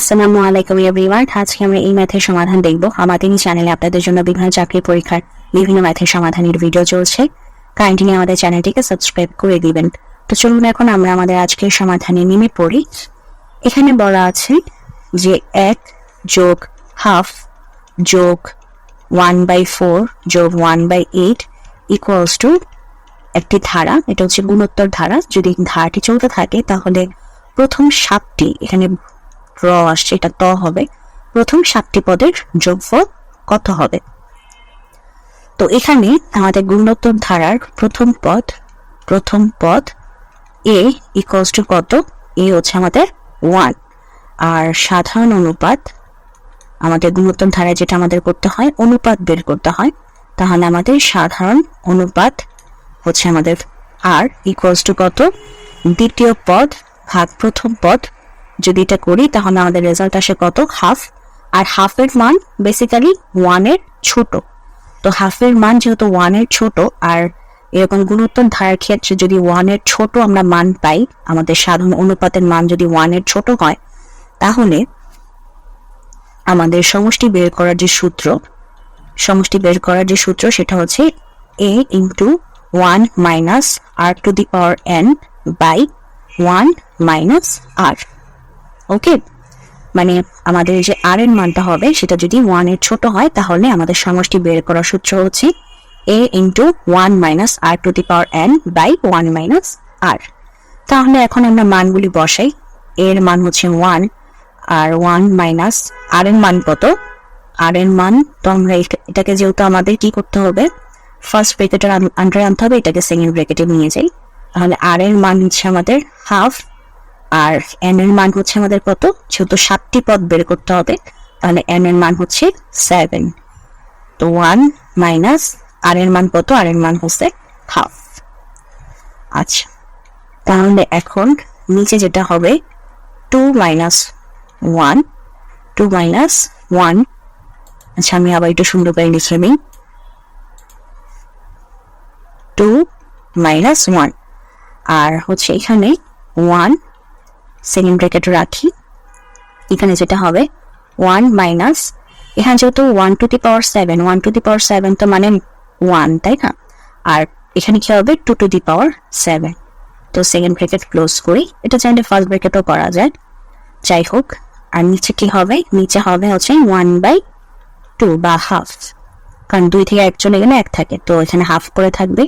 আসসালামু আলাইকুম এভরিওয়ান আজকে আমরা এই ম্যাথের সমাধান দেখব। আমাদের চ্যানেলে আপনাদের জন্য বিভিন্ন চাকরি পরীক্ষার বিভিন্ন ম্যাথের সমাধানের ভিডিও চলছে। কাইন্ডলি আমাদের চ্যানেলটিকে সাবস্ক্রাইব করে দিবেন। তো চলুন এখন আমরা আমাদের আজকের সমাধানে নেমে পড়ি। এখানে বলা আছে যে এক যোগ হাফ যোগ ওয়ান বাই ফোর যোগ one by eight equals to একটি ধারা। এটা হচ্ছে গুণোত্তর ধারা। যদি ধারাটি চলতে থাকে, তাহলে প্রথম সাতটি এখানে র আসছে, এটা ত হবে। প্রথম সাতটি পদের যোগফল কত হবে? তো এখানে আমাদের গুণোত্তর ধারার প্রথম পদ প্রথম পদ এ ইকুয়ালস টু কত? এ হচ্ছে আমাদের ওয়ান আর সাধারণ অনুপাত, আমাদের গুণোত্তর ধারায় যেটা আমাদের করতে হয়, অনুপাত বের করতে হয়, তাহলে আমাদের সাধারণ অনুপাত হচ্ছে আমাদের আর ইকুয়ালস টু কত? দ্বিতীয় পদ ভাগ প্রথম পদ যদি এটা করি, তাহলে আমাদের রেজাল্ট আসে কত? হাফ আর হাফের মান বেসিক্যালি ওয়ানের ছোট। তো হাফের মান যেহেতু ওয়ানের ছোট, আর এরকম গুণোত্তর ধারার ক্ষেত্রে যদি ওয়ানের ছোট আমরা মান পাই, আমাদের সাধারণ অনুপাতের মান যদি ওয়ানের ছোট হয়, তাহলে আমাদের সমষ্টি বের করার যে সূত্র, সমষ্টি বের করার যে সূত্র, সেটা হচ্ছে A into one minus R to the power N by one minus R okay মানে আমাদের যে আর এর মানটা হবে, সেটা যদি ওয়ানের ছোট হয়, তাহলে আমাদের সমষ্টি বের করার সূত্র হচ্ছে A into one minus R to the power N by one minus R তাহলে এখন আমরা মানগুলি বসাই। এর মান হচ্ছে ওয়ান আর ওয়ান মাইনাস আর এর মান কত? আর এর মান, তো আমরা এটা- এটাকে যেহেতু আমাদের কি করতে হবে? ফার্স্ট ব্রেকেটের আন্ডারে আনতে হবে, এটাকে সেকেন্ড ব্রেকেটে নিয়ে যাই। তাহলে আর এর মান হচ্ছে আমাদের হাফ আর এন এর মান হচ্ছে আমাদের কত? যেহেতু সাতটি পদ বের করতে হবে, তাহলে এন এর মান হচ্ছে সেভেন তো ওয়ান মাইনাস আর এর মান কত? আর এর মান হচ্ছে হাফ আচ্ছা তাহলে এখন নিচে যেটা হবে two minus one two minus one আচ্ছা আমি আবার একটু সুন্দর করে লিখে নিই। টু মাইনাস ওয়ান আর হচ্ছে এখানে ওয়ান সেকেন্ড ব্র্যাকেট রাখি। এখানে যেটা হবে ওয়ান মাইনাস এখানে যেহেতু one to the power seven one to the power seven তো মানে ওয়ান তাই না? আর এখানে কি হবে two to the power seven তো সেকেন্ড ব্র্যাকেট ক্লোজ করি। এটা চাইলে ফার্স্ট ব্র্যাকেটও করা যায়। যাই হোক, আর নিচে কি হবে? নিচে হবে হচ্ছে ওয়ান বাই টু বা হাফ কারণ দুই থেকে এক চলে গেলে এক থাকে। তো এখানে হাফ করে থাকবে।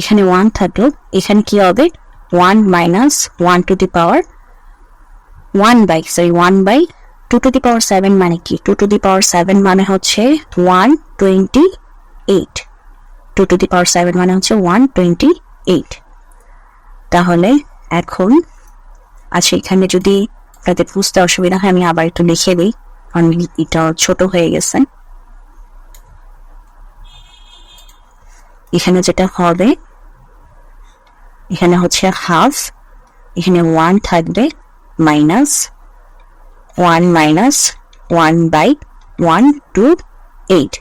এখানে ওয়ান থাকল। এখানে কি হবে? One minus one to the power one by sorry one by two to the power seven মানে কি? Two to the power seven মানে হচ্ছে one twenty eight two to the power seven মানে হচ্ছে ওয়ান টোয়েন্টি এইট তাহলে এখন আচ্ছা এখানে যদি আপনাদের বুঝতে অসুবিধা হয়, আমি আবার একটু লিখে দিই। কারণ এটা ছোট হয়ে গেছে। এখানে যেটা হবে, এখানে হচ্ছে হাফ এখানে ওয়ান থাকবে minus one minus one by one two eight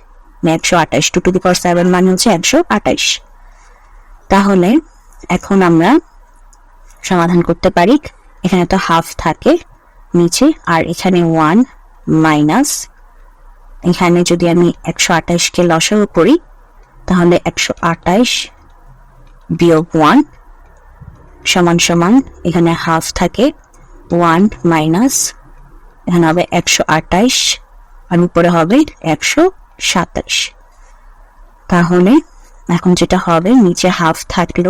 একশো আঠাশ two to the power seven মানে হচ্ছে একশো আঠাশ। তাহলে এখন আমরা সমাধান করতে পারি। এখানে তো হাফ থাকে, নিচে, আর এখানে ওয়ান মাইনাস এখানে যদি আমি একশো আঠাশকে লসাগু করি, তাহলে একশো আঠাশ বিয়োগ ওয়ান সমান সমান এখানে হাফ থাকে। ওয়ান মাইনাস এখানে হবে একশো আঠাশ আর উপরে হবে একশো সাতাশ তাহলে এখন যেটা হবে, নিচে হাফ থাকল,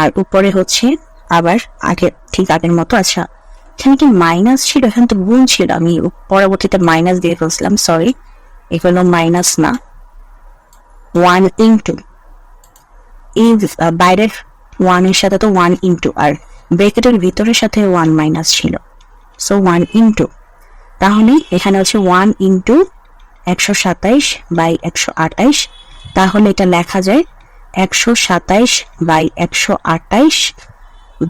আর উপরে হচ্ছে আবার আগে, ঠিক আগের মতো আচ্ছা এখানে কি মাইনাস ছিল? এখানে তো গুণ ছিল, আমি পরবর্তীতে মাইনাস দিয়ে ফেলছিলাম সরি এগুলো মাইনাস না। ওয়ান ইন্টু এই, বাইরের ওয়ানের সাথে তো ওয়ান ইন্টু আর ব্রেকেটের ভিতরের সাথে ওয়ান মাইনাস ছিল। সো ওয়ান ইন্টু তাহলে এখানে হচ্ছে ওয়ান ইন্টু একশো সাতাইশ বাই একশো আঠাইশ। তাহলে এটা লেখা যায় একশো সাতাইশ বাই একশো আঠাইশ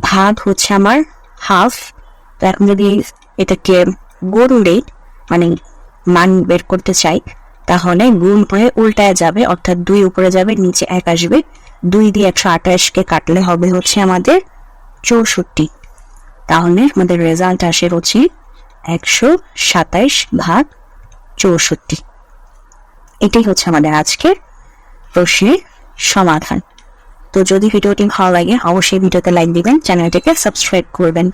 ভাগ হচ্ছে আমার হাফ তো এখন যদি এটাকে গড়লে মানে মান বের করতে চাই, তাহলে গুণ হয়ে উল্টায় যাবে, অর্থাৎ দুই উপরে যাবে, নিচে এক আসবে। দুই দিয়ে একশো আঠাশকে কাটলে হবে হচ্ছে আমাদের চৌষট্টি। তাহলে আমাদের রেজাল্ট আসে হচ্ছে একশো সাতাইশ ভাগ চৌষট্টি। এটাই হচ্ছে আমাদের আজকের প্রশ্নের সমাধান। তো যদি ভিডিওটি ভালো লাগে, অবশ্যই ভিডিওতে লাইক দিবেন, চ্যানেলটিকে সাবস্ক্রাইব করবেন।